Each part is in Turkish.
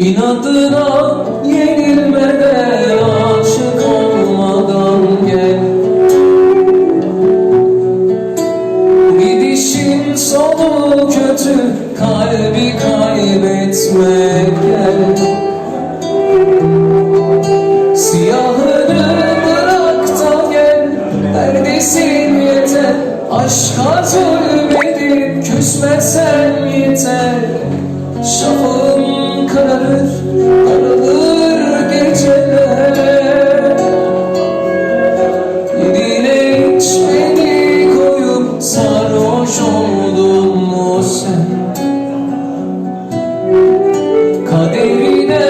İnadına yenilmeden aşık olmadan gel. Gidişin sonu kötü kalbi kaybetme gel. Siyahını bırak da gel Neredesin yeter? Aşka zulmedip küsmesen yeter. Şafağım Boş oldun mu sen? Kaderine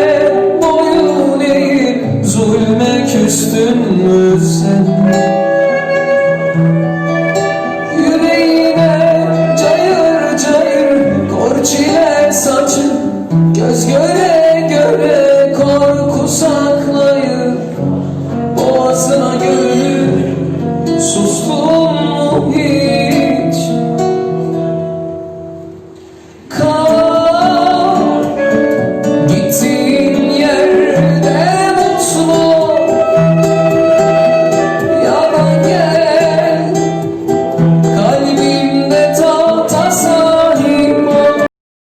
boyun eğip zulme küstün mü sen? Yüreğine cayır cayır kor çile saçın Göz göre göre korku saklayıp boğazına göre